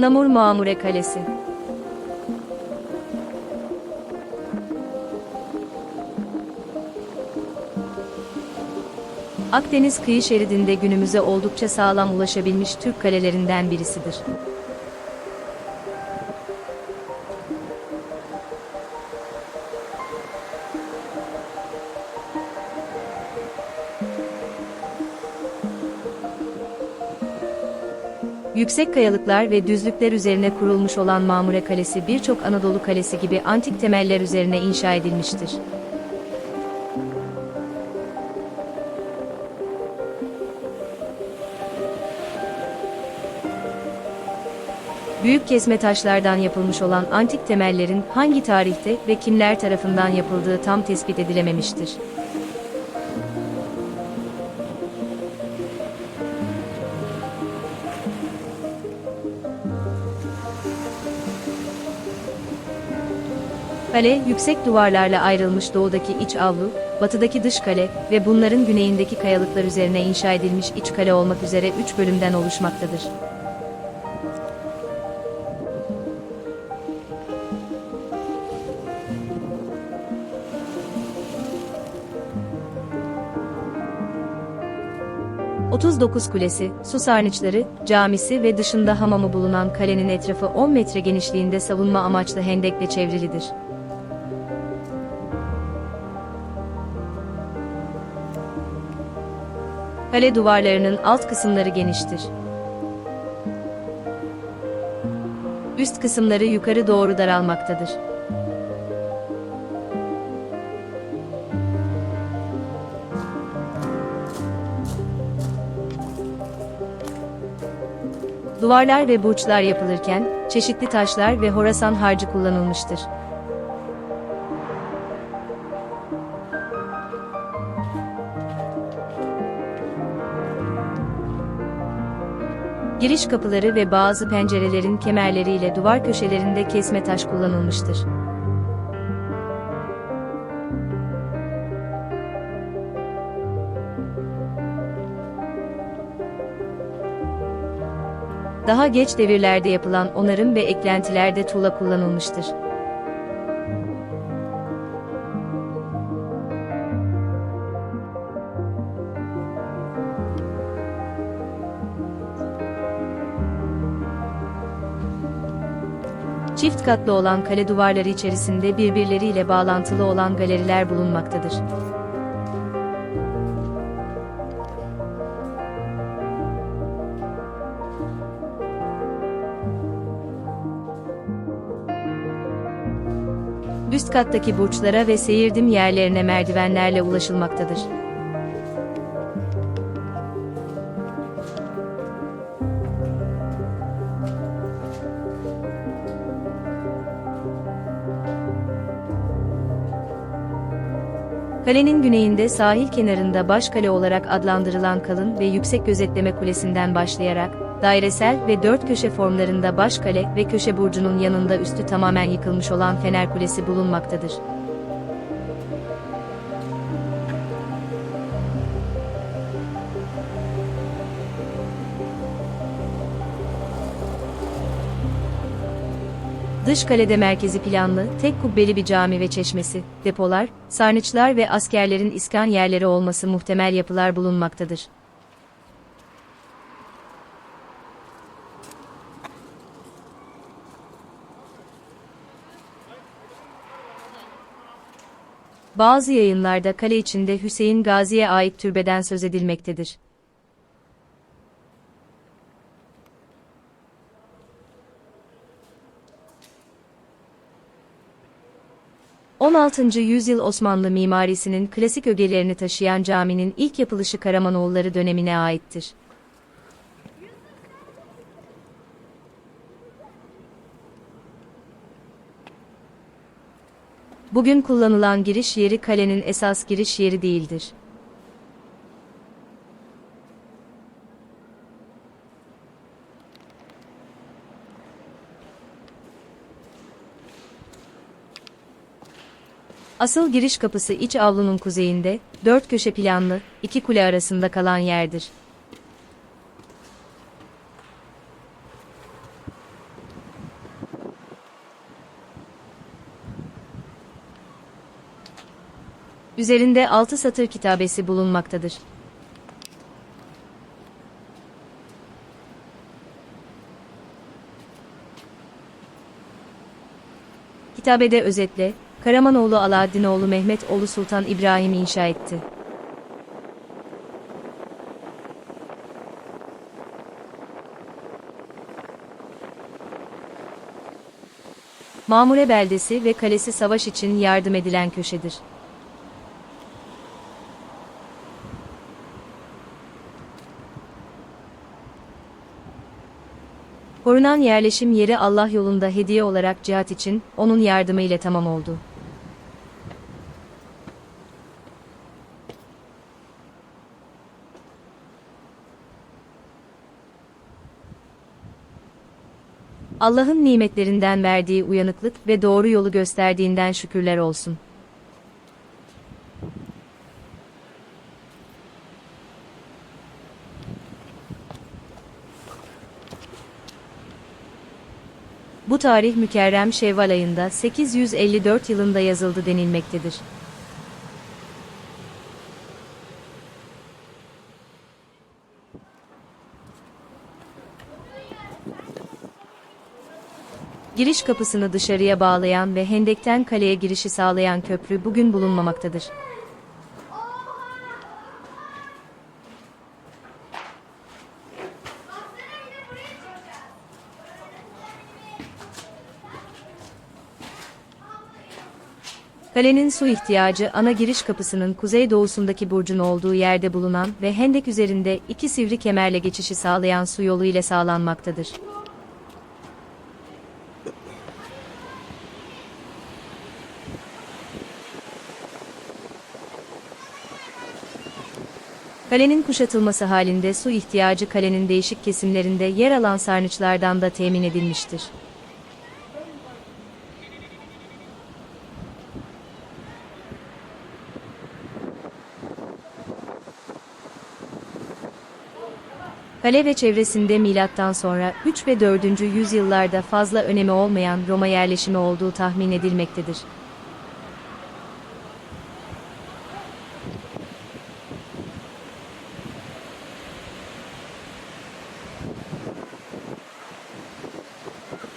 Anamur Mamure Kalesi Akdeniz kıyı şeridinde günümüze oldukça sağlam ulaşabilmiş Türk kalelerinden birisidir. Yüksek kayalıklar ve düzlükler üzerine kurulmuş olan Mamure Kalesi birçok Anadolu kalesi gibi antik temeller üzerine inşa edilmiştir. Büyük kesme taşlardan yapılmış olan antik temellerin hangi tarihte ve kimler tarafından yapıldığı tam tespit edilememiştir. Kale, yüksek duvarlarla ayrılmış doğudaki iç avlu, batıdaki dış kale ve bunların güneyindeki kayalıklar üzerine inşa edilmiş iç kale olmak üzere üç bölümden oluşmaktadır. ...39 kulesi, su sarnıçları, camisi ve dışında hamamı bulunan kalenin etrafı 10 metre genişliğinde savunma amaçlı hendekle çevrilidir. Kale duvarlarının alt kısımları geniştir. Üst kısımları yukarı doğru daralmaktadır. Duvarlar ve burçlar yapılırken, çeşitli taşlar ve horasan harcı kullanılmıştır. Giriş kapıları ve bazı pencerelerin kemerleriyle duvar köşelerinde kesme taş kullanılmıştır. Daha geç devirlerde yapılan onarım ve eklentilerde tuğla kullanılmıştır. Çift katlı olan kale duvarları içerisinde birbirleriyle bağlantılı olan galeriler bulunmaktadır. Üst kattaki burçlara ve seyirdim yerlerine merdivenlerle ulaşılmaktadır. Kalenin güneyinde sahil kenarında Başkale olarak adlandırılan kalın ve yüksek gözetleme kulesinden başlayarak, dairesel ve dört köşe formlarında Başkale ve köşe burcunun yanında üstü tamamen yıkılmış olan Fener Kulesi bulunmaktadır. Dış kalede merkezi planlı, tek kubbeli bir cami ve çeşmesi, depolar, sarnıçlar ve askerlerin iskan yerleri olması muhtemel yapılar bulunmaktadır. Bazı yayınlarda kale içinde Hüseyin Gazi'ye ait türbeden söz edilmektedir. 16. yüzyıl Osmanlı mimarisinin klasik ögelerini taşıyan caminin ilk yapılışı Karamanoğulları dönemine aittir. Bugün kullanılan giriş yeri kalenin esas giriş yeri değildir. Asıl giriş kapısı iç avlunun kuzeyinde, dört köşe planlı, iki kule arasında kalan yerdir. Üzerinde altı satır kitabesi bulunmaktadır. Kitabede özetle, Karamanoğlu Alaaddinoğlu Mehmet oğlu Sultan İbrahim inşa etti. Mamure beldesi ve kalesi savaş için yardım edilen köşedir. Korunan yerleşim yeri Allah yolunda hediye olarak cihat için onun yardımı ile tamam oldu. Allah'ın nimetlerinden verdiği uyanıklık ve doğru yolu gösterdiğinden şükürler olsun. Bu tarih mükerrem Şevval ayında 854 yılında yazıldı denilmektedir. Giriş kapısını dışarıya bağlayan ve Hendek'ten kaleye girişi sağlayan köprü bugün bulunmamaktadır. Kalenin su ihtiyacı ana giriş kapısının kuzeydoğusundaki burcun olduğu yerde bulunan ve hendek üzerinde iki sivri kemerle geçişi sağlayan su yolu ile sağlanmaktadır. Kalenin kuşatılması halinde su ihtiyacı kalenin değişik kesimlerinde yer alan sarnıçlardan da temin edilmiştir. Kale ve çevresinde milattan sonra 3 ve 4. yüzyıllarda fazla önemi olmayan Roma yerleşimi olduğu tahmin edilmektedir.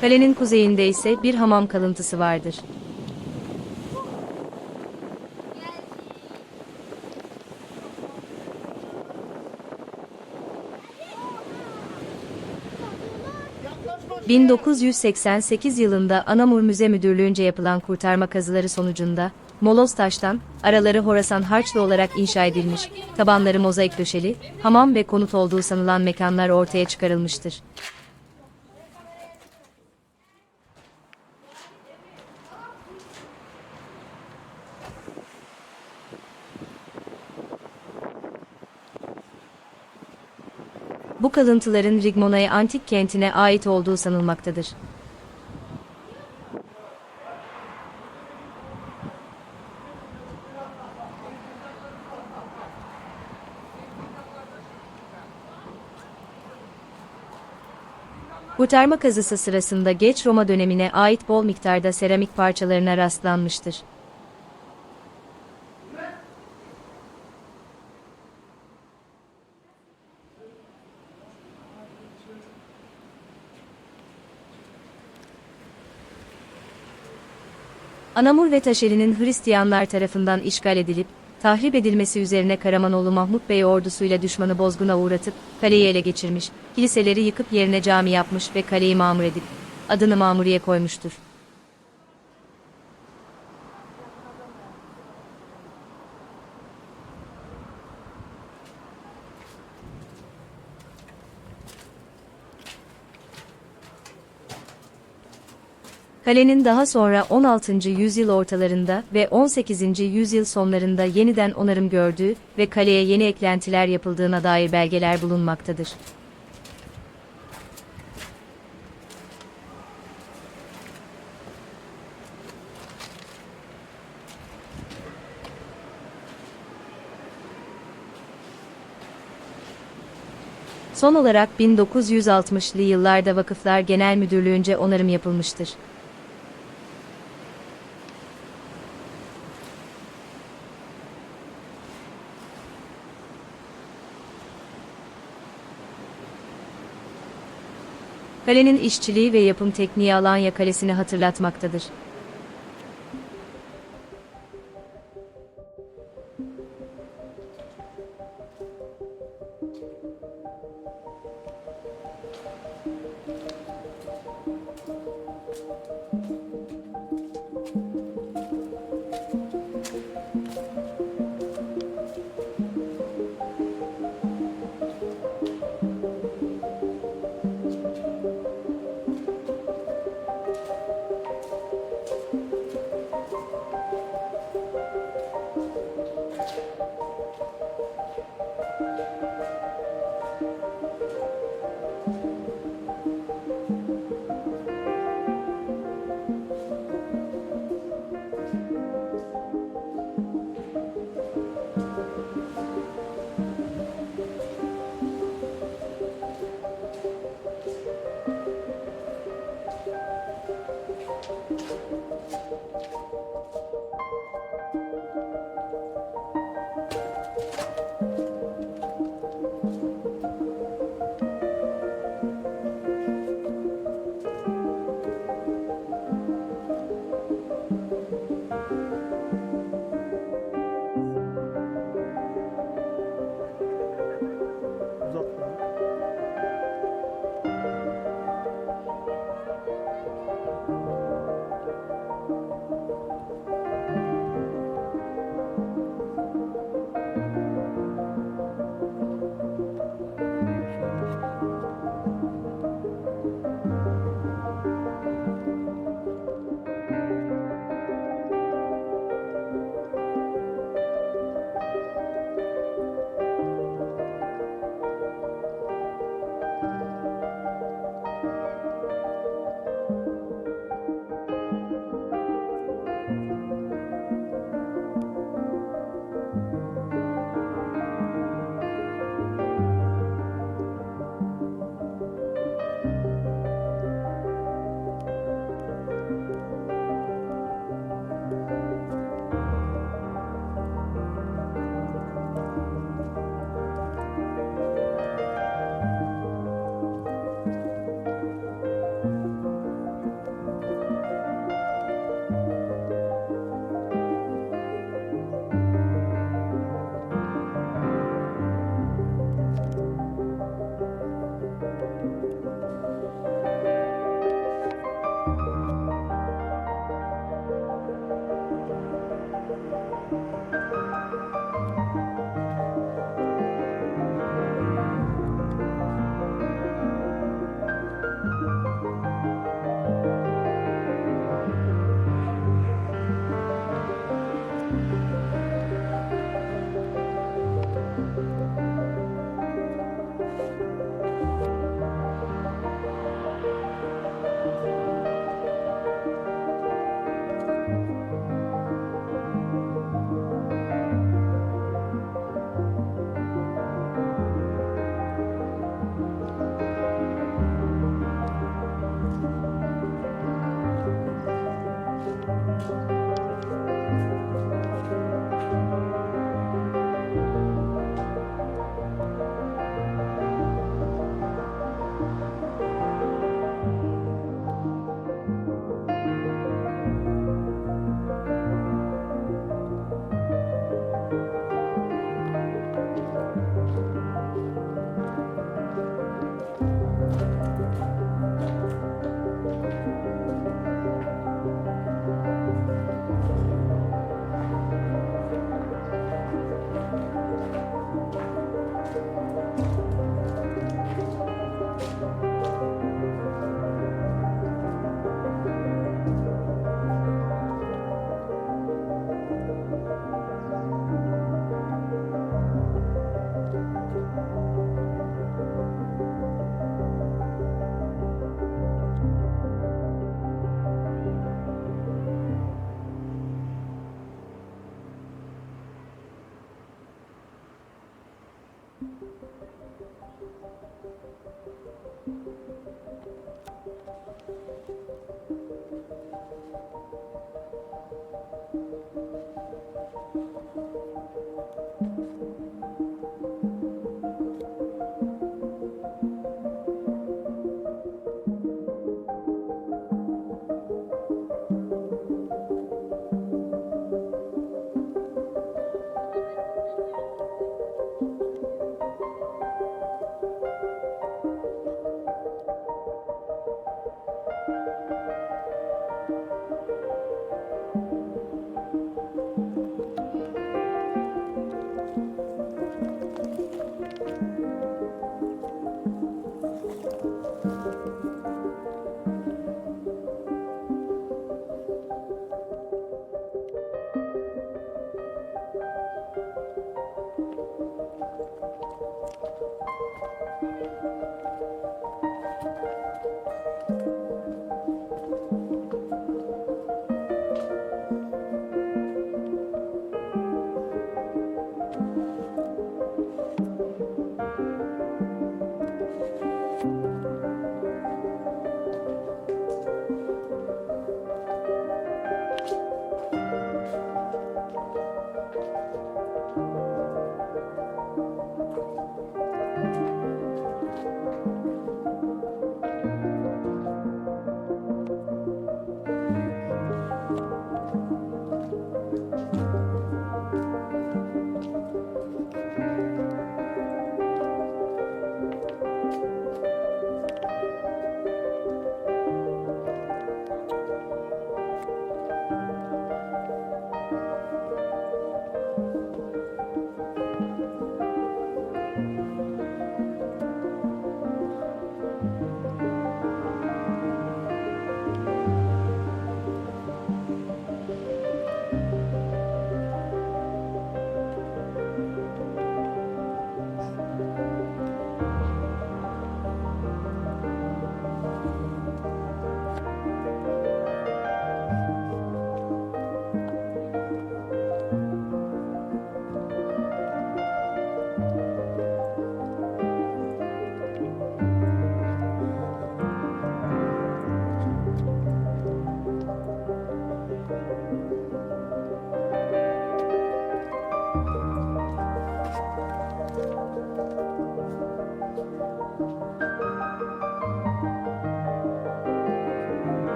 Kalenin kuzeyinde ise bir hamam kalıntısı vardır. ...1988 yılında Anamur Müze Müdürlüğü'nce yapılan kurtarma kazıları sonucunda... ...moloz taştan, araları Horasan harçlı olarak inşa edilmiş... ...tabanları mozaik döşeli, hamam ve konut olduğu sanılan mekanlar ortaya çıkarılmıştır. Bu kalıntıların Rigmona'ya antik kentine ait olduğu sanılmaktadır. Kurtarma kazısı sırasında geç Roma dönemine ait bol miktarda seramik parçalarına rastlanmıştır. Anamur ve Taşeli'nin Hristiyanlar tarafından işgal edilip, tahrip edilmesi üzerine Karamanoğlu Mahmut Bey ordusuyla düşmanı bozguna uğratıp, kaleyi ele geçirmiş, kiliseleri yıkıp yerine cami yapmış ve kaleyi mamur edip, adını Mamuriye koymuştur. Kalenin daha sonra 16. yüzyıl ortalarında ve 18. yüzyıl sonlarında yeniden onarım gördüğü ve kaleye yeni eklentiler yapıldığına dair belgeler bulunmaktadır. Son olarak 1960'lı yıllarda Vakıflar Genel Müdürlüğü'nce onarım yapılmıştır. Kalenin işçiliği ve yapım tekniği Alanya Kalesi'ni hatırlatmaktadır.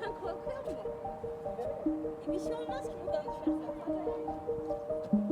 Sen korkuyor musun? E bir şey olmaz ki buradan düşersen.